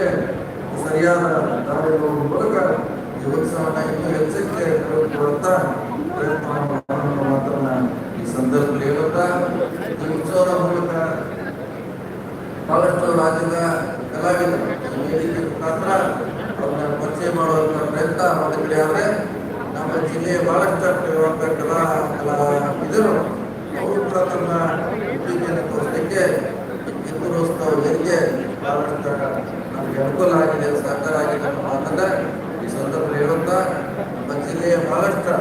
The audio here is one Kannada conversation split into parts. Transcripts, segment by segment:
ನಿಟ್ಟಿನಲ್ಲಿ ಸರಿಯಾದ ದಾರಿಗಳ ಮೂಲಕ ಈ ಉತ್ಸವನ ಇನ್ನೂ ಹೆಚ್ಚಕ್ಕೆ ಮಾತನ್ನ ಈ ಸಂದರ್ಭದಲ್ಲಿ ಹೇಳುತ್ತಾ, ಈ ಮೂಲಕ ಬಹಳಷ್ಟು ರಾಜ್ಯದ ಕಲಾವಿದರು ಮುಖಾಂತರ ಅವರನ್ನ ಪರಿಚಯ ಮಾಡುವಂತ ಪ್ರಯತ್ನ ಒಂದು ಆದ್ರೆ ನಮ್ಮ ಜಿಲ್ಲೆಯ ಬಹಳಷ್ಟು ಕಲಾ ಕಲಾವಿದರು, ಅವರು ತಮ್ಮ ತೋರಿಸಲಿಕ್ಕೆ ಬಹಳಷ್ಟು ಅನುಕೂಲ ಆಗಿದೆ ಸರ್ಕಾರ ಆಗಿದೆ ಅನ್ನೋ ಮಾತನ್ನ ಈ ಸಂದರ್ಭದಲ್ಲಿ ಹೇಳುತ್ತಾ ನಮ್ಮ ಜಿಲ್ಲೆಯ ಬಹಳಷ್ಟು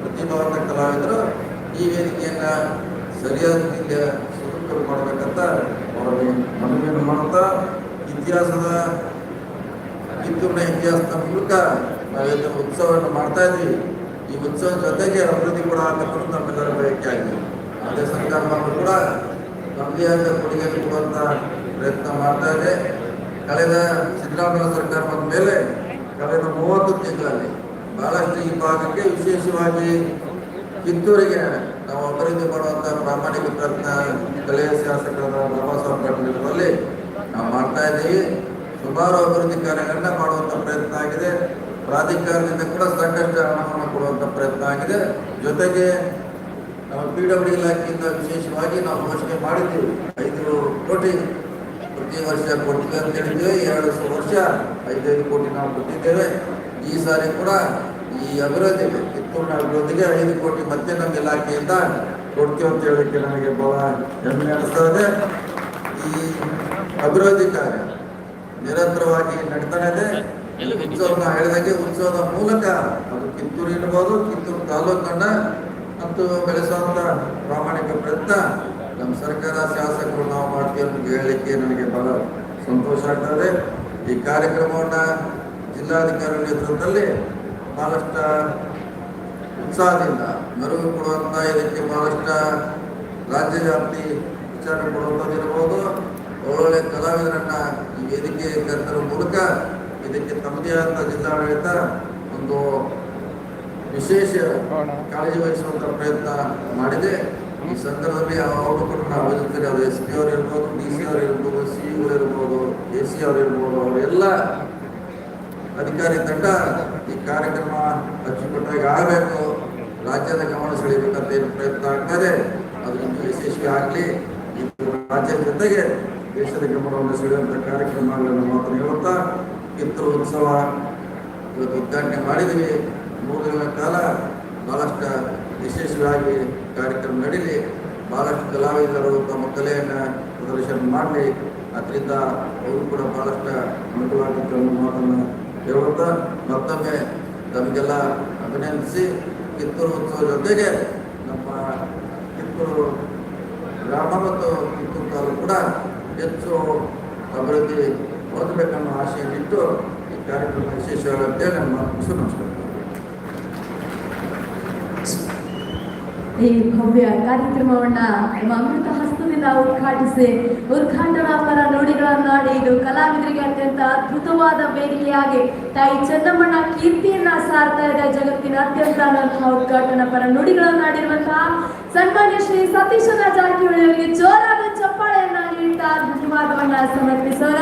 ಪ್ರತಿಭಾವಂತ ಕಲಾವಿದರು ಈ ವೇದಿಕೆಯನ್ನ ಸರಿಯಾದ ರೀತಿಯ ಸದುಪಯೋಗ ಮಾಡಬೇಕಂತ ಅವರಲ್ಲಿ ಮನವಿಯನ್ನು ಮಾಡುತ್ತಾ ಇತಿಹಾಸದ ಕಿತ್ತೂರಿನ ಇತಿಹಾಸದ ಮೂಲಕ ನಾವೆಲ್ಲ ಉತ್ಸವವನ್ನು ಮಾಡ್ತಾ ಇದ್ವಿ ಈ ಉತ್ಸವ ಜೊತೆಗೆ ಅಭಿವೃದ್ಧಿ ಕೂಡ ಆಗಬೇಕು ನಮ್ಮೆಲ್ಲರ ಬಯಕೆ ಆಗಿದೆ. ಅದೇ ಸರ್ಕಾರ ಕೂಡ ನಮ್ಮದೇ ಆದ ಕೊಡುಗೆ ಪ್ರಯತ್ನ ಮಾಡ್ತಾ ಇದೆ. ಕಳೆದ ಸಿದ್ದರಾಮಯ್ಯ ಸರ್ಕಾರ ಬಂದ ಮೇಲೆ ಕಳೆದ ಮೂವತ್ತು ತಿಂಗಳಲ್ಲಿ ಬಹಳಷ್ಟು ಈ ಭಾಗಕ್ಕೆ ವಿಶೇಷವಾಗಿ ಕಿತ್ತೂರಿಗೆ ನಾವು ಅಭಿವೃದ್ಧಿ ಮಾಡುವಂತಹ ಪ್ರಾಮಾಣಿಕ ಪ್ರಯತ್ನ ಕಲೆಯ ಶಾಸಕರಾದ ಬಾಬಾ ಸಾಹೇಬ್ ನಾವು ಮಾಡ್ತಾ ಇದ್ದೀವಿ. ಸುಮಾರು ಅಭಿವೃದ್ಧಿ ಕಾರ್ಯಗಳನ್ನ ಮಾಡುವಂತ ಪ್ರಯತ್ನ ಆಗಿದೆ. ಪ್ರಾಧಿಕಾರದಿಂದ ಕೂಡ ಸಾಕಷ್ಟು ಹಣವನ್ನು ಕೊಡುವಂತ ಪ್ರಯತ್ನ ಆಗಿದೆ. ಜೊತೆಗೆ ನಾವು ಪಿ ಡಬ್ಲ್ಯೂ ಇಲಾಖೆಯಿಂದ ವಿಶೇಷವಾಗಿ ನಾವು ಘೋಷಣೆ ಮಾಡಿದ್ದೀವಿ. ಐದು ಕೋಟಿ ಪ್ರತಿ ವರ್ಷ ಕೊಟ್ಟಿದೆ ಅಂತ ಹೇಳಿದ್ದೇವೆ ಎರಡು ವರ್ಷ ಐದೈದು ಕೋಟಿ ನಾವು ಕೊಟ್ಟಿದ್ದೇವೆ. ಈ ಸಾರಿ ಕೂಡ ಈ ಅಭಿವೃದ್ಧಿ, ಕಿತ್ತೂರಿನ ಅಭಿವೃದ್ಧಿಗೆ ಐದು ಕೋಟಿ ಮತ್ತೆ ನಮ್ಮ ಇಲಾಖೆಯಿಂದ ಕೊಡ್ತೀವಿ ಅಂತ ಹೇಳಲಿಕ್ಕೆ ನನಗೆ ಬಹಳ ಹೆಮ್ಮೆ ಅನಿಸ್ತಾ ಇದೆ. ಈ ಅಭಿವೃದ್ಧಿ ಕಾರ್ಯ ನಿರಂತರವಾಗಿ ನಡೀತಾನೆ ಇದೆ. ಉತ್ಸವನ ಹೇಳಿದಾಗೆ ಉತ್ಸವದ ಮೂಲಕ ಅದು ಕಿತ್ತೂರು ಇರ್ಬೋದು, ಕಿತ್ತೂರು ತಾಲೂಕನ್ನ ಮತ್ತು ಬೆಳೆಸುವಂತ ಪ್ರಾಮಾಣಿಕ ಪ್ರಯತ್ನ ನಮ್ಮ ಸರ್ಕಾರ ಶಾಸಕರು ನಾವು ಮಾಡ್ತೀವಿ ಅಂತ ಹೇಳಲಿಕ್ಕೆ ನನಗೆ ಬಹಳ ಸಂತೋಷ ಆಗ್ತದೆ. ಈ ಕಾರ್ಯಕ್ರಮವನ್ನು ಜಿಲ್ಲಾಧಿಕಾರಿ ನೇತೃತ್ವದಲ್ಲಿ ಬಹಳಷ್ಟು ಉತ್ಸಾಹದಿಂದ ಮೆರುಗು ಕೊಡುವಂಥ ಇದಕ್ಕೆ ಬಹಳಷ್ಟು ರಾಜ್ಯ ವ್ಯಾಪ್ತಿ ವಿಚಾರ ಕೊಡುವಂಥದ್ದಿರ್ಬೋದು ಒಳ್ಳೊಳ್ಳೆ ಕಲಾವಿದರನ್ನ ಈ ವೇದಿಕೆ ಕರೆತರ ಮೂಲಕ ಇದಕ್ಕೆ ತಮ್ಮದೇ ಆದಂಥ ಜಿಲ್ಲಾಡಳಿತ ಒಂದು ವಿಶೇಷ ಕಾಳಜಿ ವಹಿಸುವಂಥ ಪ್ರಯತ್ನ ಮಾಡಿದೆ. ಈ ಸಂದರ್ಭದಲ್ಲಿ ಅವರು ಕೂಡ ನಾವು ಅದು ಎಸ್ ಪಿ ಅವರು ಇರ್ಬೋದು ಡಿ ಸಿ ಅವರು ಇರ್ಬೋದು ಸಿ ಇವರು ಇರ್ಬೋದು ಎ ಸಿ ಅವರು ಇರ್ಬೋದು ಅವರೆಲ್ಲ ಅಧಿಕಾರಿ ತಂಡ ಈ ಕಾರ್ಯಕ್ರಮ ಅಚ್ಚುಕಟ್ಟಾಗಿ ಆಗಬೇಕು. ರಾಜ್ಯದ ಗಮನ ಸೆಳೆಯಬೇಕಂತ ಏನು ಪ್ರಯತ್ನ ಆಗ್ತದೆ ಅದು ಇನ್ನೂ ಯಶಸ್ವಿ ಆಗಲಿ. ರಾಜ್ಯದ ಜೊತೆಗೆ ದೇಶದ ಗಮನವನ್ನು ಸೆಳೆಯುವಂಥ ಕಾರ್ಯಕ್ರಮಗಳನ್ನು ಮಾತ್ರ ಹೇಳುತ್ತಾ ಕಿತ್ತೂರು ಉತ್ಸವ ಇವತ್ತು ಉದ್ಘಾಟನೆ ಮಾಡಿದ್ವಿ ಮೂರು ದಿನಗಳ ಕಾಲ ಬಹಳಷ್ಟು ಯಶಸ್ವಿಯಾಗಿ ಕಾರ್ಯಕ್ರಮ ನಡೀಲಿ ಬಹಳಷ್ಟು ಕಲಾವಿದರು ತಮ್ಮ ಕಲೆಯನ್ನು ಪ್ರದರ್ಶನ ಮಾಡಲಿ. ಅದರಿಂದ ಅವರು ಕೂಡ ಬಹಳಷ್ಟು ಅನುಕೂಲವಾಗಿತ್ತು ಅನ್ನೋ ಮಾತನ್ನು ಹೇಳುತ್ತಾ ಮತ್ತೊಮ್ಮೆ ತಮಗೆಲ್ಲ ಅಭಿನಂದಿಸಿ ಕಿತ್ತೂರು ಉತ್ಸವ ಜೊತೆಗೆ ನಮ್ಮ ಕಿತ್ತೂರು ಗ್ರಾಮ ಮತ್ತು ಕಿತ್ತೂರು ತಾಲೂಕು ಕೂಡ ಹೆಚ್ಚು ಅಭಿವೃದ್ಧಿ ಹೊಂದಬೇಕನ್ನೋ ಆಶೆಯನ್ನಿಟ್ಟು ಈ ಕಾರ್ಯಕ್ರಮ ಯಶಸ್ವಿಯಾಗುತ್ತೆ ನಮ್ಮ ನಮಸ್ಕಾರ. ಈ ಭವ್ಯ ಕಾರ್ಯಕ್ರಮವನ್ನ ನಮ್ಮ ಅಮೃತ ಹಸ್ತದಿಂದ ಉದ್ಘಾಟಿಸಿ, ಉದ್ಘಾಟನಾ ಪರ ನುಡಿಗಳನ್ನಾಡಿ ಇದು ಕಲಾವಿದರಿಗೆ ಅತ್ಯಂತ ಅದ್ಭುತವಾದ ವೇದಿಕೆಯಾಗಿ ತಾಯಿ ಚೆನ್ನಮ್ಮನ ಕೀರ್ತಿಯನ್ನ ಸಾರ್ತಾ ಇದೆ. ಜಗತ್ತಿನಾದ್ಯಂತ ಅನ್ನುವಂತಹ ಉದ್ಘಾಟನಾ ಪರ ನುಡಿಗಳನ್ನಾಡಿರುವಂತಹ ಸನ್ಮಾನ್ಯ ಶ್ರೀ ಸತೀಶನ ಜಾರಕಿಹೊಳಿ ಅವರಿಗೆ ಜೋರಾದ ಚಪ್ಪಾಳೆಯನ್ನ ನೀಡುತ್ತಾ ಧನ್ಯವಾದವನ್ನ ಸಮರ್ಪಿಸೋಣ.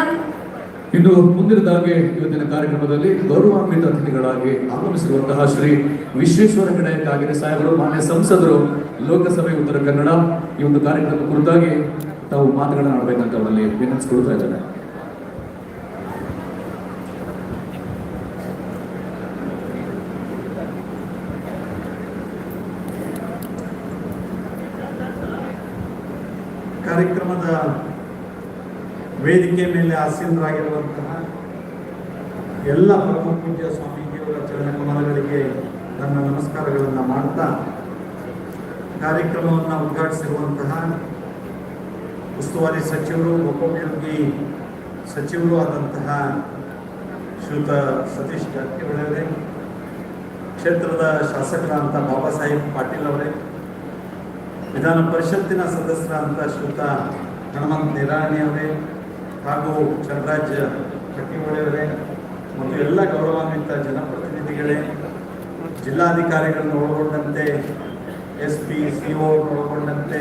ಇನ್ನು ಮುಂದಿನದಾಗಿ ಇವತ್ತಿನ ಕಾರ್ಯಕ್ರಮದಲ್ಲಿ ಗೌರವಾನ್ವಿತ ಅತಿಥಿಗಳಾಗಿ ಆಗಮಿಸಿರುವಂತಹ ಶ್ರೀ ವಿಶ್ವೇಶ್ವರ ಗಣಯ ಕಾಗಿನೆ ಸಾಹೇಬರು, ಮಾನ್ಯ ಸಂಸದರು, ಲೋಕಸಭೆ ಉತ್ತರ ಕನ್ನಡ, ಈ ಒಂದು ಕಾರ್ಯಕ್ರಮದ ಕುರಿತಾಗಿ ತಾವು ಮಾತುಗಳನ್ನು ಆಡಬೇಕಂತ ಅವರಲ್ಲಿ ವಿನಂತಿಸಿಕೊಳ್ತಾ ಇದ್ದಾರೆ ಕಾರ್ಯಕ್ರಮದ ವೇದಿಕೆ ಮೇಲೆ ಆಸೀನರಾಗಿರುವಂತಹ ಎಲ್ಲ ಪರಮ ಪೂಜ್ಯ ಸ್ವಾಮೀಜಿಯವರ ಚರಣಕಮಲಗಳಿಗೆ ನನ್ನ ನಮಸ್ಕಾರಗಳನ್ನು ಮಾಡ್ತಾ ಕಾರ್ಯಕ್ರಮವನ್ನು ಉದ್ಘಾಟಿಸಿರುವಂತಹ ಉಸ್ತುವಾರಿ ಸಚಿವರು ಉಪಯೋಗಿ ಸಚಿವರು ಆದಂತಹ ಶ್ರೀಯುತ ಸತೀಶ್ ಜಾರಕಿಹೊಳಿ ಕ್ಷೇತ್ರದ ಶಾಸಕರಾದಂಥ ಬಾಬಾ ಸಾಹೇಬ್ ಪಾಟೀಲ್ ಅವರೇ, ವಿಧಾನ ಪರಿಷತ್ತಿನ ಸದಸ್ಯರಾದಂಥ ಶ್ರೀಯುತ ಹನುಮಂತ್ ನಿರಾಣಿ ಅವರೇ ಹಾಗೂ ಚಂದ್ರಾಜ್ ಕಟ್ಟಿಮೊಳೆಯವರೇ ಮತ್ತು ಎಲ್ಲ ಗೌರವಾನ್ವಿತ ಜನಪ್ರತಿನಿಧಿಗಳೇ, ಜಿಲ್ಲಾಧಿಕಾರಿಗಳನ್ನು ಒಳಗೊಂಡಂತೆ ಎಸ್ ಪಿ ಸಿ ಒಳಗೊಂಡಂತೆ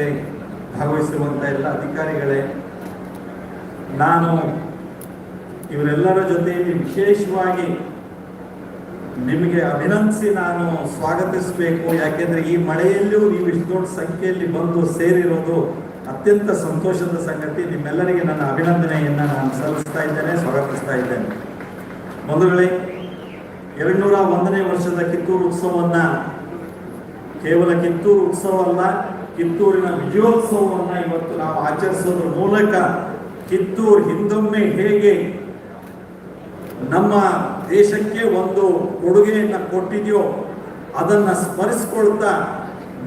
ಭಾಗವಹಿಸಿರುವಂಥ ಎಲ್ಲ ಅಧಿಕಾರಿಗಳೇ, ನಾನು ಇವರೆಲ್ಲರ ಜೊತೆಯಲ್ಲಿ ವಿಶೇಷವಾಗಿ ನಿಮಗೆ ಅಭಿನಂದಿಸಿ ನಾನು ಸ್ವಾಗತಿಸಬೇಕು. ಯಾಕೆಂದ್ರೆ ಈ ಮಳೆಯಲ್ಲೂ ನೀವು ಇಷ್ಟು ದೊಡ್ಡ ಸಂಖ್ಯೆಯಲ್ಲಿ ಬಂದು ಸೇರಿರೋದು ಅತ್ಯಂತ ಸಂತೋಷದ ಸಂಗತಿ, ನಿಮ್ಮೆಲ್ಲರಿಗೆ ನನ್ನ ಅಭಿನಂದನೆಯನ್ನು ನಾನು ಸಲ್ಲಿಸ್ತಾ ಇದ್ದೇನೆ, ಸ್ವಾಗತಿಸ್ತಾ ಇದ್ದೇನೆ. ಮೊದಲೇ ಎರಡ್ನೂರ ಒಂದನೇ ವರ್ಷದ ಕಿತ್ತೂರು ಉತ್ಸವವನ್ನ ಕೇವಲ ಕಿತ್ತೂರು ಉತ್ಸವ ಅಲ್ಲ, ಕಿತ್ತೂರಿನ ವಿಜಯೋತ್ಸವವನ್ನ ಇವತ್ತು ನಾವು ಆಚರಿಸೋದ್ರ ಮೂಲಕ ಕಿತ್ತೂರು ಹಿಂದೊಮ್ಮೆ ಹೇಗೆ ನಮ್ಮ ದೇಶಕ್ಕೆ ಒಂದು ಕೊಡುಗೆಯನ್ನು ಕೊಟ್ಟಿದೆಯೋ ಅದನ್ನ ಸ್ಮರಿಸ್ಕೊಳ್ತಾ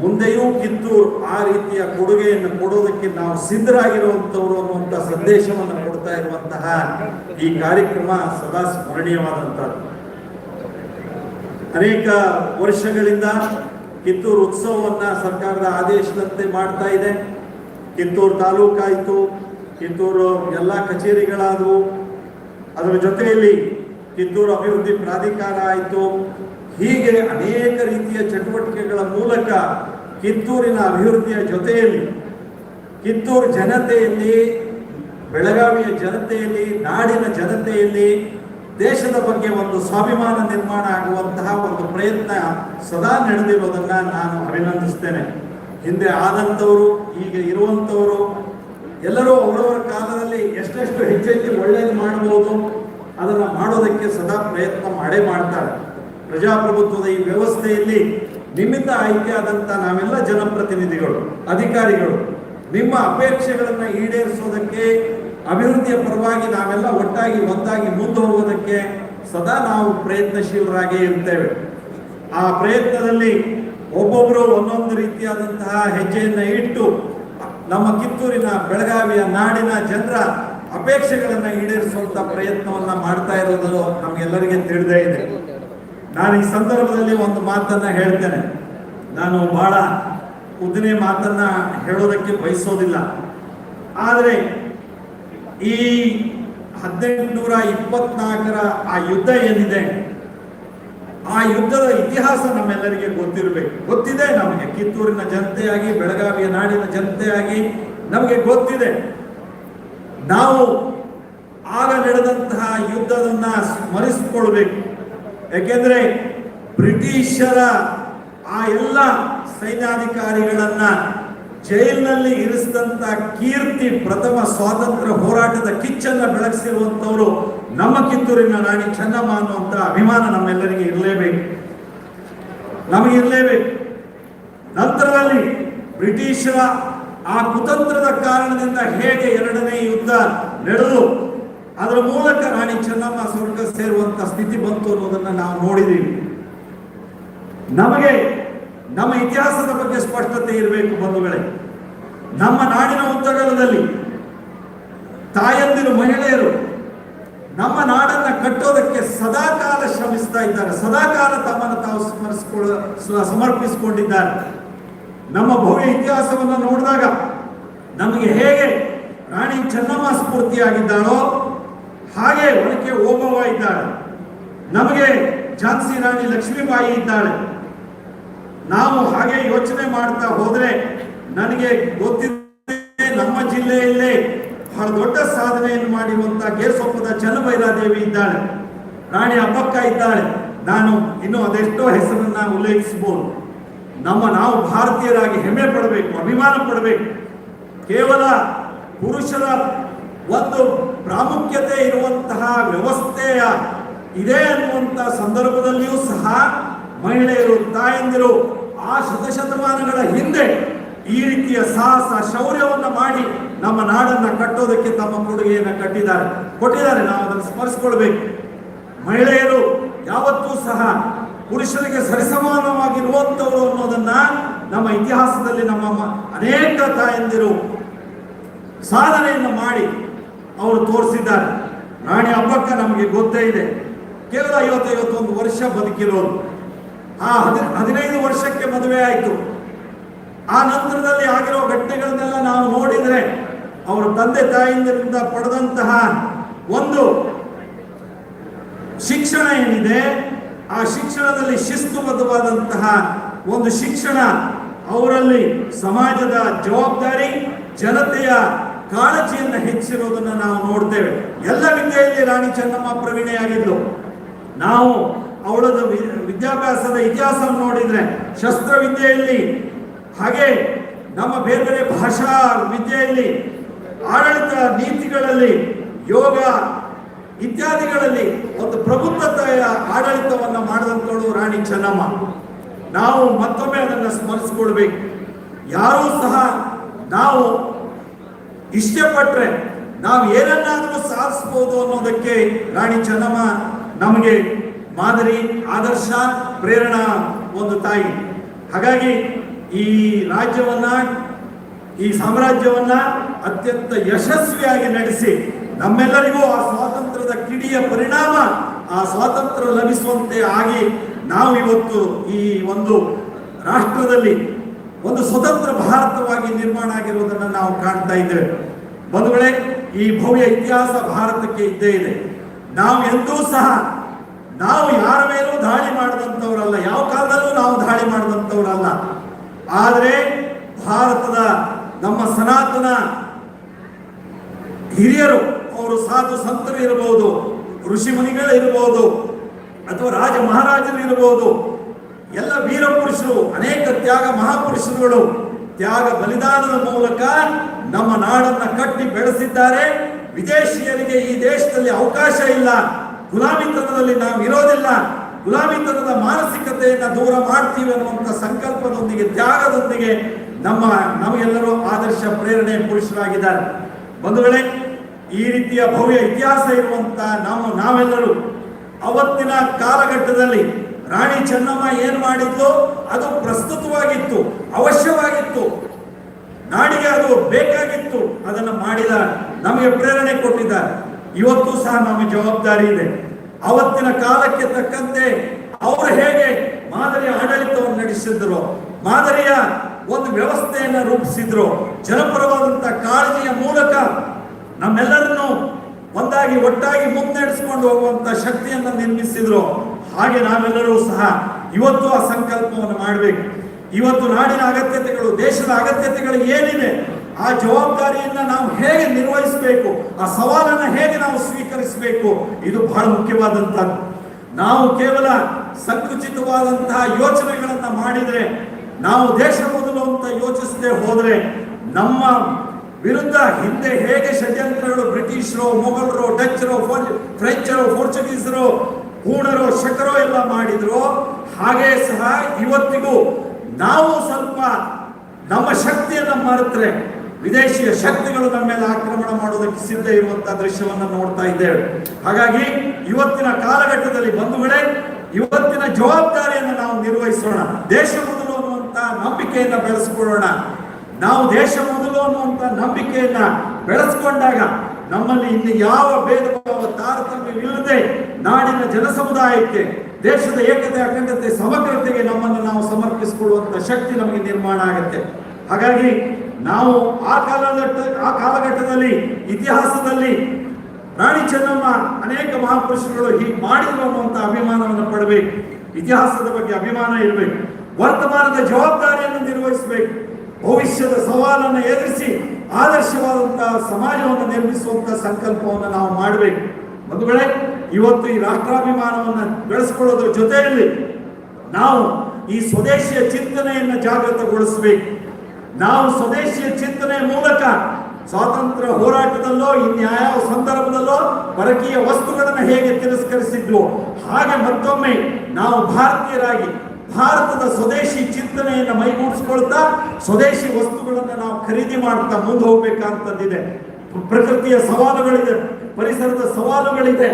ಮುಂದೆಯೂ ಕಿತ್ತೂರು ಆ ರೀತಿಯ ಕೊಡುಗೆಯನ್ನು ಕೊಡೋದಕ್ಕೆ ನಾವು ಸಿದ್ಧರಾಗಿರುವಂತವರು ಅನ್ನುವಂಥ ಸಂದೇಶವನ್ನು ಕೊಡ್ತಾ ಇರುವಂತಹ ಈ ಕಾರ್ಯಕ್ರಮ ಸದಾ ಸ್ಮರಣೀಯವಾದಂಥದ್ದು. ಅನೇಕ ವರ್ಷಗಳಿಂದ ಕಿತ್ತೂರು ಉತ್ಸವವನ್ನ ಸರ್ಕಾರದ ಆದೇಶದಂತೆ ಮಾಡ್ತಾ ಇದೆ. ಕಿತ್ತೂರು ತಾಲೂಕಾಯಿತು, ಕಿತ್ತೂರು ಎಲ್ಲ ಕಚೇರಿಗಳಾದವು. ಅದರ ಜೊತೆಯಲ್ಲಿ ಕಿತ್ತೂರು ಅಭಿವೃದ್ಧಿ ಪ್ರಾಧಿಕಾರ ಆಯಿತು. ಹೀಗೆ ಅನೇಕ ರೀತಿಯ ಚಟುವಟಿಕೆಗಳ ಮೂಲಕ ಕಿತ್ತೂರಿನ ಅಭಿವೃದ್ಧಿಯ ಜೊತೆಯಲ್ಲಿ ಕಿತ್ತೂರು ಜನತೆಯಲ್ಲಿ, ಬೆಳಗಾವಿಯ ಜನತೆಯಲ್ಲಿ, ನಾಡಿನ ಜನತೆಯಲ್ಲಿ ದೇಶದ ಬಗ್ಗೆ ಒಂದು ಸ್ವಾಭಿಮಾನ ನಿರ್ಮಾಣ ಆಗುವಂತಹ ಒಂದು ಪ್ರಯತ್ನ ಸದಾ ನಡೆದಿರೋದನ್ನು ನಾನು ಅಭಿನಂದಿಸ್ತೇನೆ. ಹಿಂದೆ ಆದಂಥವರು ಈಗ ಇರುವಂಥವರು, ಎಲ್ಲರೂ ಅವರವರ ಕಾಲದಲ್ಲಿ ಎಷ್ಟೆಷ್ಟು ಹೆಚ್ಚೆಚ್ಚು ಒಳ್ಳೆಯದು ಮಾಡಬಹುದು, ಅದನ್ನು ಮಾಡೋದಕ್ಕೆ ಸದಾ ಪ್ರಯತ್ನ ಮಾಡೇ ಮಾಡ್ತಾರೆ. ಪ್ರಜಾಪ್ರಭುತ್ವದ ಈ ವ್ಯವಸ್ಥೆಯಲ್ಲಿ ನಿಮ್ಮಿಂದ ಆಯ್ಕೆಯಾದಂಥ ನಾವೆಲ್ಲ ಜನಪ್ರತಿನಿಧಿಗಳು, ಅಧಿಕಾರಿಗಳು. ನಿಮ್ಮ ಅಪೇಕ್ಷೆಗಳನ್ನು ಈಡೇರಿಸೋದಕ್ಕೆ, ಅಭಿವೃದ್ಧಿಯ ಪರವಾಗಿ ನಾವೆಲ್ಲ ಒಟ್ಟಾಗಿ ಒಂದಾಗಿ ಮುಂದೆ ಹೋಗೋದಕ್ಕೆ ಸದಾ ನಾವು ಪ್ರಯತ್ನಶೀಲರಾಗೇ ಇರ್ತೇವೆ. ಆ ಪ್ರಯತ್ನದಲ್ಲಿ ಒಬ್ಬೊಬ್ಬರು ಒಂದೊಂದು ರೀತಿಯಾದಂತಹ ಹೆಜ್ಜೆಯನ್ನು ಇಟ್ಟು ನಮ್ಮ ಕಿತ್ತೂರಿನ ಬೆಳಗಾವಿಯ ನಾಡಿನ ಜನರ ಅಪೇಕ್ಷೆಗಳನ್ನು ಈಡೇರಿಸುವಂತ ಪ್ರಯತ್ನವನ್ನ ಮಾಡ್ತಾ ಇರೋದು ನಮಗೆಲ್ಲರಿಗೆ ತಿಳಿದೇ ಇದೆ. ನಾನು ಈ ಸಂದರ್ಭದಲ್ಲಿ ಒಂದು ಮಾತನ್ನ ಹೇಳ್ತೇನೆ. ನಾನು ಬಹಳ ಉದ್ದನೆ ಮಾತನ್ನ ಹೇಳೋದಕ್ಕೆ ಬಯಸೋದಿಲ್ಲ. ಆದರೆ ಈ ಹದಿನೆಂಟುನೂರ ಇಪ್ಪತ್ನಾಲ್ಕರ ಆ ಯುದ್ಧ ಏನಿದೆ? ಆ ಯುದ್ಧದ ಇತಿಹಾಸ ನಮ್ಮೆಲ್ಲರಿಗೆ ಗೊತ್ತಿರಬೇಕು. ಗೊತ್ತಿದೆ ನಮಗೆ ಕಿತ್ತೂರಿನ ಜನತೆಯಾಗಿ, ಬೆಳಗಾವಿಯ ನಾಡಿನ ಜನತೆಯಾಗಿ ನಮಗೆ ಗೊತ್ತಿದೆ. ನಾವು ಆಗ ನಡೆದಂತಹ ಯುದ್ಧದನ್ನ ಸ್ಮರಿಸಿಕೊಳ್ಬೇಕು ಯಾಕೆಂದ್ರೆ ಬ್ರಿಟಿಷರ ಆ ಎಲ್ಲ ಸೈನ್ಯಾಧಿಕಾರಿಗಳನ್ನ ಜೈಲಿನಲ್ಲಿ ಇರಿಸಿದಂತ ಕೀರ್ತಿ ಪ್ರಥಮ ಸ್ವಾತಂತ್ರ್ಯ ಹೋರಾಟದ ಕಿಚ್ಚನ್ನ ಬೆಳಗಿಸಿರುವಂತವರು ನಮ್ಮ ಕಿತ್ತೂರಿನ ರಾಣಿ ಚೆನ್ನಮ್ಮ ಅನ್ನುವಂತ ಅಭಿಮಾನ ನಮ್ಮೆಲ್ಲರಿಗೆ ಇರಲೇಬೇಕು. ನಮಗೆ ಇರಲೇಬೇಕು. ನಂತರದಲ್ಲಿ ಬ್ರಿಟಿಷರ ಆ ಕುತಂತ್ರದ ಕಾರಣದಿಂದ ಹೇಗೆ ಎರಡನೇ ಯುದ್ಧ ನಡೆದು ಅದರ ಮೂಲಕ ರಾಣಿ ಚೆನ್ನಮ್ಮ ಸ್ವರ್ಗ ಸೇರುವಂತ ಸ್ಥಿತಿ ಬಂತು ಅನ್ನೋದನ್ನ ನಾವು ನೋಡಿದೀವಿ. ನಮಗೆ ನಮ್ಮ ಇತಿಹಾಸದ ಬಗ್ಗೆ ಸ್ಪಷ್ಟತೆ ಇರಬೇಕು ಬಂಧುಗಳೇ. ನಮ್ಮ ನಾಡಿನ ಉತ್ತರದಲ್ಲಿ ತಾಯಂದಿರು ಮಹಿಳೆಯರು ನಮ್ಮ ನಾಡನ್ನ ಕಟ್ಟೋದಕ್ಕೆ ಸದಾಕಾಲ ಶ್ರಮಿಸ್ತಾ ಇದ್ದಾರೆ. ಸದಾಕಾಲ ತಮ್ಮನ್ನು ತಾವು ಸ್ಮರಿಸಿಕೊಳ್ಳ ಸಮರ್ಪಿಸಿಕೊಂಡಿದ್ದಾರೆ. ನಮ್ಮ ಭವ್ಯ ಇತಿಹಾಸವನ್ನು ನೋಡಿದಾಗ ನಮಗೆ ಹೇಗೆ ರಾಣಿ ಚೆನ್ನಮ್ಮ ಸ್ಫೂರ್ತಿಯಾಗಿದ್ದಾಳೋ ಹಾಗೆ ಒಳಕೆ ಓಬವ್ವ ಇದ್ದಾಳೆ. ನಮಗೆ ಝಾನ್ಸಿ ರಾಣಿ ಲಕ್ಷ್ಮೀಬಾಯಿ ಇದ್ದಾಳೆ. ನಾವು ಹಾಗೆ ಯೋಚನೆ ಮಾಡ್ತಾ ಹೋದ್ರೆ ನನಗೆ ಗೊತ್ತಿದೆ ನಮ್ಮ ಜಿಲ್ಲೆಯಲ್ಲೇ ಬಹಳ ದೊಡ್ಡ ಸಾಧನೆಯನ್ನು ಮಾಡಿರುವಂತ ಗೇರ್ಸೊಪ್ಪದ ಚನ್ನಭೈರಾದೇವಿ ಇದ್ದಾಳೆ. ರಾಣಿ ಅಬ್ಬಕ್ಕ ಇದ್ದಾಳೆ. ನಾನು ಇನ್ನು ಅದೆಷ್ಟೋ ಹೆಸರನ್ನ ಉಲ್ಲೇಖಿಸಬಹುದು. ನಮ್ಮ ನಾವು ಭಾರತೀಯರಾಗಿ ಹೆಮ್ಮೆ ಪಡಬೇಕು, ಅಭಿಮಾನ ಪಡಬೇಕು. ಕೇವಲ ಪುರುಷರ ಒಂದು ಪ್ರಾಮುಖ್ಯತೆ ಇರುವಂತಹ ವ್ಯವಸ್ಥೆಯ ಇದೆ ಅನ್ನುವಂಥ ಸಂದರ್ಭದಲ್ಲಿಯೂ ಸಹ ಮಹಿಳೆಯರು ತಾಯಂದಿರು ಆ ಶತಶತಮಾನಗಳ ಹಿಂದೆ ಈ ರೀತಿಯ ಸಾಹಸ ಶೌರ್ಯವನ್ನು ಮಾಡಿ ನಮ್ಮ ನಾಡನ್ನ ಕಟ್ಟೋದಕ್ಕೆ ತಮ್ಮ ಕೊಡುಗೆಯನ್ನು ಕಟ್ಟಿದ್ದಾರೆ. ಕೊಟ್ಟಿದ್ದಾರೆ. ನಾವು ಅದನ್ನು ಸ್ಮರಿಸಿಕೊಳ್ಬೇಕು. ಮಹಿಳೆಯರು ಯಾವತ್ತೂ ಸಹ ಪುರುಷರಿಗೆ ಸರಿಸಮಾನವಾಗಿರುವಂಥವರು ಅನ್ನೋದನ್ನ ನಮ್ಮ ಇತಿಹಾಸದಲ್ಲಿ ನಮ್ಮ ಅನೇಕ ತಾಯಂದಿರು ಸಾಧನೆಯನ್ನು ಮಾಡಿ ಅವರು ತೋರಿಸಿದ್ದಾರೆ. ರಾಣಿ ಹಬ್ಬಕ್ಕ ನಮಗೆ ಗೊತ್ತೇ ಇದೆ. ಕೇವಲ ಐವತ್ತೈವತ್ತೊಂದು ವರ್ಷ ಬದುಕಿರೋರು. ಆ ಹದಿ, ಹದಿನೈದು ವರ್ಷಕ್ಕೆ ಮದುವೆ ಆಯಿತು. ಆ ನಂತರದಲ್ಲಿ ಆಗಿರೋ ಘಟನೆಗಳನ್ನೆಲ್ಲ ನಾವು ನೋಡಿದರೆ ಅವರ ತಂದೆ ತಾಯಿಯಿಂದ ಪಡೆದಂತಹ ಒಂದು ಶಿಕ್ಷಣ ಏನಿದೆ, ಆ ಶಿಕ್ಷಣದಲ್ಲಿ ಶಿಸ್ತುಬದ್ಧವಾದಂತಹ ಒಂದು ಶಿಕ್ಷಣ ಅವರಲ್ಲಿ ಸಮಾಜದ ಜವಾಬ್ದಾರಿ, ಜನತೆಯ ಕಾಳಜಿಯನ್ನು ಹೆಚ್ಚಿರೋದನ್ನ ನಾವು ನೋಡ್ತೇವೆ. ಎಲ್ಲ ವಿದ್ಯೆಯಲ್ಲಿ ರಾಣಿ ಚೆನ್ನಮ್ಮ ಪ್ರವೀಣೆಯಾಗಿದ್ದು ನಾವು ಅವಳ ವಿದ್ಯಾಭ್ಯಾಸದ ಇತಿಹಾಸ ನೋಡಿದ್ರೆ ಶಸ್ತ್ರವಿದ್ಯೆಯಲ್ಲಿ, ಹಾಗೆ ನಮ್ಮ ಬೇರೆ ಬೇರೆ ಭಾಷಾ ವಿದ್ಯೆಯಲ್ಲಿ, ಆಡಳಿತ ನೀತಿಗಳಲ್ಲಿ, ಯೋಗ ಇತ್ಯಾದಿಗಳಲ್ಲಿ ಒಂದು ಪ್ರಬುದ್ಧತೆಯ ಆಡಳಿತವನ್ನು ಮಾಡಿದಂಥವಳು ರಾಣಿ ಚೆನ್ನಮ್ಮ. ನಾವು ಮತ್ತೊಮ್ಮೆ ಅದನ್ನು ಸ್ಮರಿಸಿಕೊಳ್ಬೇಕು. ಯಾರೂ ಸಹ ನಾವು ಇಷ್ಟಪಟ್ರೆ ನಾವು ಏನನ್ನಾದರೂ ಸಾಧಿಸಬಹುದು ಅನ್ನೋದಕ್ಕೆ ರಾಣಿ ಚೆನ್ನಮ್ಮ ನಮಗೆ ಮಾದರಿ, ಆದರ್ಶ, ಪ್ರೇರಣಾ ಒಂದು ತಾಯಿ. ಹಾಗಾಗಿ ಈ ರಾಜ್ಯವನ್ನ, ಈ ಸಾಮ್ರಾಜ್ಯವನ್ನ ಅತ್ಯಂತ ಯಶಸ್ವಿಯಾಗಿ ನಡೆಸಿ ನಮ್ಮೆಲ್ಲರಿಗೂ ಆ ಸ್ವಾತಂತ್ರ್ಯದ ಕಿಡಿಯ ಪರಿಣಾಮ, ಆ ಸ್ವಾತಂತ್ರ್ಯ ಲಭಿಸುವಂತೆ ಆಗಿ ನಾವು ಇವತ್ತು ಈ ಒಂದು ರಾಷ್ಟ್ರದಲ್ಲಿ ಒಂದು ಸ್ವತಂತ್ರ ಭಾರತವಾಗಿ ನಿರ್ಮಾಣ ಆಗಿರುವುದನ್ನು ನಾವು ಕಾಣ್ತಾ ಇದ್ದೇವೆ. ಬಂಧುಗಳೇ, ಈ ಭವ್ಯ ಇತಿಹಾಸ ಭಾರತಕ್ಕೆ ಇದ್ದೇ ಇದೆ. ನಾವು ಎಂದೂ ಸಹ, ನಾವು ಯಾರ ಮೇಲೂ ದಾಳಿ ಮಾಡಿದಂಥವರಲ್ಲ, ಯಾವ ಕಾಲದಲ್ಲೂ ನಾವು ದಾಳಿ ಮಾಡಿದಂಥವರಲ್ಲ. ಆದರೆ ಭಾರತದ ನಮ್ಮ ಸನಾತನ ಹಿರಿಯರು, ಅವರು ಸಾಧು ಸಂತರು ಇರಬಹುದು ಋಷಿ ಮುನಿಗಳು ಇರಬಹುದು ಅಥವಾ ರಾಜ ಮಹಾರಾಜರು ಇರಬಹುದು ಎಲ್ಲ ವೀರ ಪುರುಷರು, ಅನೇಕ ತ್ಯಾಗ ಮಹಾಪುರುಷರುಗಳು ತ್ಯಾಗ ಬಲಿದಾನದ ಮೂಲಕ ನಮ್ಮ ನಾಡನ್ನ ಕಟ್ಟಿ ಬೆಳೆಸಿದ್ದಾರೆ. ವಿದೇಶಿಯರಿಗೆ ಈ ದೇಶದಲ್ಲಿ ಅವಕಾಶ ಇಲ್ಲ. ಗುಲಾಮಿತನದಲ್ಲಿ ನಾವು ಇರೋದಿಲ್ಲ. ಗುಲಾಮಿತನದ ಮಾನಸಿಕತೆಯನ್ನ ದೂರ ಮಾಡ್ತೀವಿ ಅನ್ನುವಂಥ ಸಂಕಲ್ಪದೊಂದಿಗೆ, ತ್ಯಾಗದೊಂದಿಗೆ ನಮ್ಮ ನಮಗೆಲ್ಲರೂ ಆದರ್ಶ ಪ್ರೇರಣೆ ಪುರುಷರಾಗಿದ್ದಾರೆ. ಬಂಧುಗಳೇ, ಈ ರೀತಿಯ ಭವ್ಯ ಇತಿಹಾಸ ಇರುವಂತ ನಾವು ನಾವೆಲ್ಲರೂ ಅವತ್ತಿನ ಕಾಲಘಟ್ಟದಲ್ಲಿ ರಾಣಿ ಚೆನ್ನಮ್ಮ ಏನು ಮಾಡಿದ್ಲು? ಅದು ಪ್ರಸ್ತುತವಾಗಿತ್ತು, ಅವಶ್ಯವಾಗಿತ್ತು. ನಾಡಿಗೆ ಅದು ಬೇಕಾಗಿತ್ತು, ಅದನ್ನು ಮಾಡಿದ ನಮಗೆ ಪ್ರೇರಣೆ ಕೊಟ್ಟಿದ್ದಾರೆ. ಇವತ್ತು ಸಹ ನಮಗೆ ಜವಾಬ್ದಾರಿ ಇದೆ. ಅವತ್ತಿನ ಕಾಲಕ್ಕೆ ತಕ್ಕಂತೆ ಅವರು ಹೇಗೆ ಮಾದರಿಯ ಆಡಳಿತವನ್ನು ನಡೆಸಿದ್ರು, ಮಾದರಿಯ ಒಂದು ವ್ಯವಸ್ಥೆಯನ್ನು ರೂಪಿಸಿದ್ರು ಜನಪರವಾದಂತಹ ಕಾಳಜಿಯ ಮೂಲಕ ನಮ್ಮೆಲ್ಲರನ್ನು ಒಂದಾಗಿ, ಒಟ್ಟಾಗಿ ಮುನ್ನಡೆಸಿಕೊಂಡು ಹೋಗುವಂತ ಶಕ್ತಿಯನ್ನು ನಿರ್ಮಿಸಿದ್ರು ಹಾಗೆ ನಾವೆಲ್ಲರೂ ಸಹ ಇವತ್ತು ಆ ಸಂಕಲ್ಪವನ್ನು ಮಾಡಬೇಕು. ಇವತ್ತು ನಾಡಿನ ಅಗತ್ಯತೆಗಳು, ದೇಶದ ಅಗತ್ಯತೆಗಳು ಏನಿದೆ, ಆ ಜವಾಬ್ದಾರಿಯನ್ನ ನಾವು ಹೇಗೆ ನಿರ್ವಹಿಸಬೇಕು, ಆ ಸವಾಲನ್ನು ಹೇಗೆ ನಾವು ಸ್ವೀಕರಿಸಬೇಕು, ಇದು ಬಹಳ ಮುಖ್ಯವಾದಂತಹದ್ದು ನಾವು ಕೇವಲ ಸಂಕುಚಿತವಾದಂತಹ ಯೋಚನೆಗಳನ್ನ ಮಾಡಿದ್ರೆ, ನಾವು ದೇಶ ಮೊದಲು ಅಂತ ಯೋಚಿಸದೆ ಹೋದ್ರೆ, ನಮ್ಮ ವಿರುದ್ಧ ಹಿಂದೆ ಹೇಗೆ ಷಡ್ಯಂತ್ರಗಳು ಬ್ರಿಟಿಷರು, ಮೊಘಲರು ಡಚ್ಚರು ಫ್ರೆಂಚರು, ಪೋರ್ಚುಗೀಸರು ಹೂಣರು ಶಕರು ಎಲ್ಲ ಮಾಡಿದ್ರು. ಹಾಗೆ ಸಹ ಇವತ್ತಿಗೂ ನಾವು ಸ್ವಲ್ಪ ನಮ್ಮ ಶಕ್ತಿಯನ್ನು ಮರೆತರೆ ವಿದೇಶಿಯ ಶಕ್ತಿಗಳು ನಮ್ಮ ಮೇಲೆ ಆಕ್ರಮಣ ಮಾಡೋದಕ್ಕೆ ಸಿದ್ಧ ಇರುವಂತಹ ದೃಶ್ಯವನ್ನು ನೋಡ್ತಾ ಇದ್ದೇವೆ. ಹಾಗಾಗಿ ಇವತ್ತಿನ ಕಾಲಘಟ್ಟದಲ್ಲಿ ಬಂಧುಗಳೇ, ಇವತ್ತಿನ ಜವಾಬ್ದಾರಿಯನ್ನು ನಾವು ನಿರ್ವಹಿಸೋಣ. ದೇಶ ಮೊದಲು ಅನ್ನುವಂತ ನಂಬಿಕೆಯನ್ನ ಬೆಳೆಸಿಕೊಳ್ಳೋಣ. ನಾವು ದೇಶ ಮೊದಲು ಅನ್ನುವಂತ ನಂಬಿಕೆಯನ್ನ ಬೆಳೆಸ್ಕೊಂಡಾಗ ನಮ್ಮಲ್ಲಿ ಇನ್ನು ಯಾವ ಭೇದ ಭಾವ ತಾರತಮ್ಯವಿಲ್ಲದೆ ನಾಡಿನ ಜನಸಮುದಾಯಕ್ಕೆ, ದೇಶದ ಏಕತೆ ಅಖಂಡತೆ ಸಮಗ್ರತೆಗೆ ನಮ್ಮನ್ನು ನಾವು ಸಮರ್ಪಿಸಿಕೊಳ್ಳುವಂತ ಶಕ್ತಿ ನಮಗೆ ನಿರ್ಮಾಣ ಆಗುತ್ತೆ. ಹಾಗಾಗಿ ನಾವು ಆ ಕಾಲಘಟ್ಟ, ಆ ಕಾಲಘಟ್ಟದಲ್ಲಿ, ಇತಿಹಾಸದಲ್ಲಿ ರಾಣಿ ಚೆನ್ನಮ್ಮ ಅನೇಕ ಮಹಾಪುರುಷರುಗಳು ಹೀಗೆ ಮಾಡಿದ್ರು ಅನ್ನುವಂಥ ಅಭಿಮಾನವನ್ನು ಪಡಬೇಕು. ಇತಿಹಾಸದ ಬಗ್ಗೆ ಅಭಿಮಾನ ಇರಬೇಕು. ವರ್ತಮಾನದ ಜವಾಬ್ದಾರಿಯನ್ನು ನಿರ್ವಹಿಸಬೇಕು. ಭವಿಷ್ಯದ ಸವಾಲನ್ನು ಎದುರಿಸಿ ಆದರ್ಶವಾದಂತಹ ಸಮಾಜವನ್ನು ನಿರ್ಮಿಸುವಂತಹ ಸಂಕಲ್ಪವನ್ನು ನಾವು ಮಾಡಬೇಕು. ಬಂಧುಗಳೇ ಇವತ್ತು ಈ ರಾಷ್ಟ್ರಾಭಿಮಾನವನ್ನು ಬೆಳೆಸ್ಕೊಳ್ಳೋದ್ರ ಜೊತೆಯಲ್ಲಿ ನಾವು ಈ ಸ್ವದೇಶಿಯ ಚಿಂತನೆಯನ್ನು ಜಾಗೃತಗೊಳಿಸಬೇಕು. ನಾವು ಸ್ವದೇಶಿಯ ಚಿಂತನೆ ಮೂಲಕ ಸ್ವಾತಂತ್ರ್ಯ ಹೋರಾಟದಲ್ಲೋ ಇನ್ಯಾವ ಸಂದರ್ಭದಲ್ಲೋ ಪರಕೀಯ ವಸ್ತುಗಳನ್ನು ಹೇಗೆ ತಿರಸ್ಕರಿಸಿದ್ವು, ಹಾಗೆ ಮತ್ತೊಮ್ಮೆ ನಾವು ಭಾರತೀಯರಾಗಿ ಭಾರತದ ಸ್ವದೇಶಿ ಚಿಂತನೆಯನ್ನು ಮೈಗೂಡಿಸ್ಕೊಳ್ತಾ, ಸ್ವದೇಶಿ ವಸ್ತುಗಳನ್ನು ನಾವು ಖರೀದಿ ಮಾಡ್ತಾ ಮುಂದೆ ಹೋಗ್ಬೇಕಂತದ್ದಿದೆ ಪ್ರಕೃತಿಯ ಸವಾಲುಗಳಿದೆ, ಪರಿಸರದ ಸವಾಲುಗಳಿದೆ.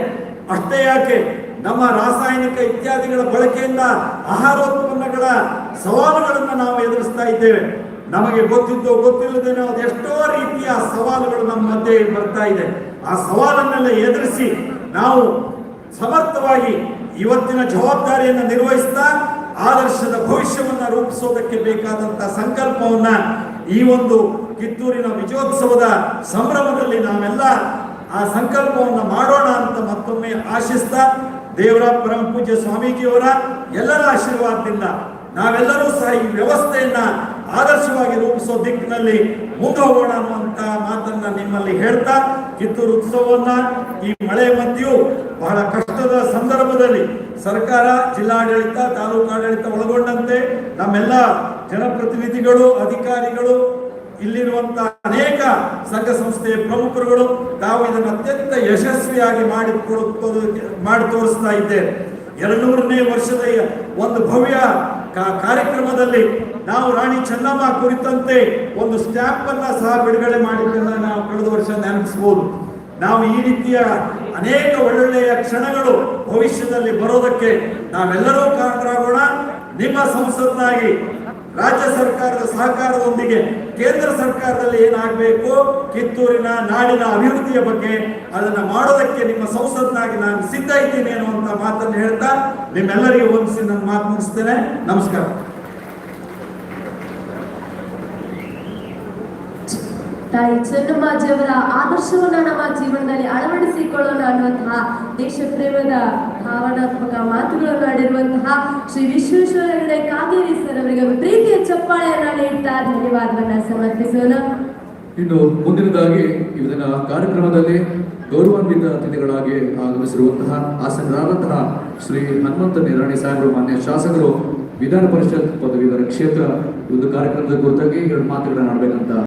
ಅಷ್ಟೇ ಯಾಕೆ? ನಮ್ಮ ರಾಸಾಯನಿಕ ಇತ್ಯಾದಿಗಳ ಬಳಕೆಯಿಂದ ಆಹಾರೋತ್ಪನ್ನಗಳ ಸವಾಲುಗಳನ್ನು ನಾವು ಎದುರಿಸ್ತಾ ಇದ್ದೇವೆ. ನಮಗೆ ಗೊತ್ತಿದ್ದೋ ಗೊತ್ತಿಲ್ಲದೇನೋ ಅದೆಷ್ಟೋ ರೀತಿಯ ಸವಾಲುಗಳು ನಮ್ಮ ಮಧ್ಯೆ ಬರ್ತಾ ಇದೆ. ಆ ಸವಾಲನ್ನೆಲ್ಲ ಎದುರಿಸಿ ನಾವು ಸಮರ್ಥವಾಗಿ ಇವತ್ತಿನ ಜವಾಬ್ದಾರಿಯನ್ನು ನಿರ್ವಹಿಸ್ತಾ ಆದರ್ಶದ ಭವಿಷ್ಯವನ್ನು ರೂಪಿಸೋದಕ್ಕೆ ಬೇಕಾದಂತಹ ಸಂಕಲ್ಪವನ್ನ ಈ ಒಂದು ಕಿತ್ತೂರಿನ ವಿಜಯೋತ್ಸವದ ಸಂಭ್ರಮದಲ್ಲಿ ನಾವೆಲ್ಲ ಆ ಸಂಕಲ್ಪವನ್ನು ಮಾಡೋಣ ಅಂತ ಮತ್ತೊಮ್ಮೆ ಆಶಿಸ್ತಾ ದೇವರ ಪರಮ ಪೂಜ್ಯ ಸ್ವಾಮೀಜಿಯವರ ಎಲ್ಲರ ಆಶೀರ್ವಾದದಿಂದ ನಾವೆಲ್ಲರೂ ಸಹ ಈ ವ್ಯವಸ್ಥೆಯನ್ನ ಆದರ್ಶವಾಗಿ ರೂಪಿಸೋ ದಿಕ್ಕಿನಲ್ಲಿ ಮುಂದೆ ಹೋಗೋಣ ಅನ್ನುವಂತ ಮಾತನ್ನ ನಿಮ್ಮಲ್ಲಿ ಹೇಳ್ತಾ ಕಿತ್ತೂರು ಉತ್ಸವವನ್ನ ಈ ಮಳೆ ಮಧ್ಯೆಯೂ ಬಹಳ ಕಷ್ಟದ ಸಂದರ್ಭದಲ್ಲಿ ಸರ್ಕಾರ, ಜಿಲ್ಲಾಡಳಿತ, ತಾಲೂಕಾಡಳಿತ ಒಳಗೊಂಡಂತೆ ನಮ್ಮೆಲ್ಲ ಜನಪ್ರತಿನಿಧಿಗಳು, ಅಧಿಕಾರಿಗಳು ಇಲ್ಲಿರುವಂತಹ ಅನೇಕ ಸಂಘ ಸಂಸ್ಥೆಯ ಪ್ರಮುಖರುಗಳು ತಾವು ಇದನ್ನು ಅತ್ಯಂತ ಯಶಸ್ವಿಯಾಗಿ ಮಾಡಿ ಮಾಡಿ ತೋರಿಸ್ತಾ ಇದ್ದೇವೆ. ಎರಡ್ನೂರನೇ ವರ್ಷದ ಒಂದು ಭವ್ಯ ಕಾರ್ಯಕ್ರಮದಲ್ಲಿ ನಾವು ರಾಣಿ ಚೆನ್ನಮ್ಮ ಕುರಿತಂತೆ ಒಂದು ಸ್ಟ್ಯಾಂಪ್ ಅನ್ನ ಸಹ ಬಿಡುಗಡೆ ಮಾಡಿದ್ದನ್ನ ನಾವು ಕಳೆದ ವರ್ಷ ನೆನಪಿಸಬಹುದು ನಾವು ಈ ರೀತಿಯ ಅನೇಕ ಒಳ್ಳೊಳ್ಳೆಯ ಕ್ಷಣಗಳು ಭವಿಷ್ಯದಲ್ಲಿ ಬರೋದಕ್ಕೆ ನಾವೆಲ್ಲರೂ ಕಾರಣರಾಗೋಣ. ನಿಮ್ಮ ಸಂಸತ್ನಾಗಿ ರಾಜ್ಯ ಸರ್ಕಾರದ ಸಹಕಾರದೊಂದಿಗೆ ಕೇಂದ್ರ ಸರ್ಕಾರದಲ್ಲಿ ಏನಾಗಬೇಕು? ಕಿತ್ತೂರಿನ ನಾಡಿನ ಅಭಿವೃದ್ಧಿಯ ಬಗ್ಗೆ ಅದನ್ನ ಮಾಡೋದಕ್ಕೆ ನಿಮ್ಮ ಸಂಸತ್ನಾಗಿ ನಾನು ಸಿದ್ಧ ಇದ್ದೀನಿ ಅನ್ನುವಂತ ಮಾತನ್ನು ಹೇಳ್ತಾ ನಿಮ್ಮೆಲ್ಲರಿಗೂ ಹೊಂದಿಸಿ ನನ್ನ ಮಾತು ಮುಗಿಸ್ತೇನೆ. ನಮಸ್ಕಾರ. ತಾಯಿ ಚೆನ್ನಮ್ಮಾಜಿಯವರ ಆದರ್ಶವನ್ನ ನಮ್ಮ ಜೀವನದಲ್ಲಿ ಅಳವಡಿಸಿಕೊಳ್ಳೋಣ ಅನ್ನುವಂತಹ ದೇಶ ಪ್ರೇಮದ ಭಾವನಾತ್ಮಕ ಮಾತುಗಳನ್ನು ಆಡಿರುವಂತಹ ಶ್ರೀ ವಿಶ್ವೇಶ್ವರ ಹೆಗಡೆ ಕಾಗೇರಿ ಸರ್ ಅವರಿಗೆ ಪ್ರೀತಿಯ ಚಪ್ಪಾಳೆಯನ್ನ ನೀಡ್ತಾ ಧನ್ಯವಾದವನ್ನ ಸಮರ್ಪಿಸೋಣ. ಇನ್ನು ಮುಂದಿನದಾಗಿ ಇದನ್ನ ಕಾರ್ಯಕ್ರಮದಲ್ಲಿ ಗೌರವಾನ್ವಿತ ಅತಿಥಿಗಳಾಗಿ ಆಗಮಿಸಿರುವಂತಹ ಆಸನರಾದಂತಹ ಶ್ರೀ ಹನುಮಂತ ನಿರಾಣಿ ಸಾಹೇಬರು, ಮಾನ್ಯ ಶಾಸಕರು, ವಿಧಾನ ಪರಿಷತ್ ಪದವೀಧರ ಕ್ಷೇತ್ರ, ಒಂದು ಕಾರ್ಯಕ್ರಮದ ಕುರಿತಾಗಿ ಎರಡು ಮಾತುಗಳನ್ನು ಆಡಬೇಕಂತ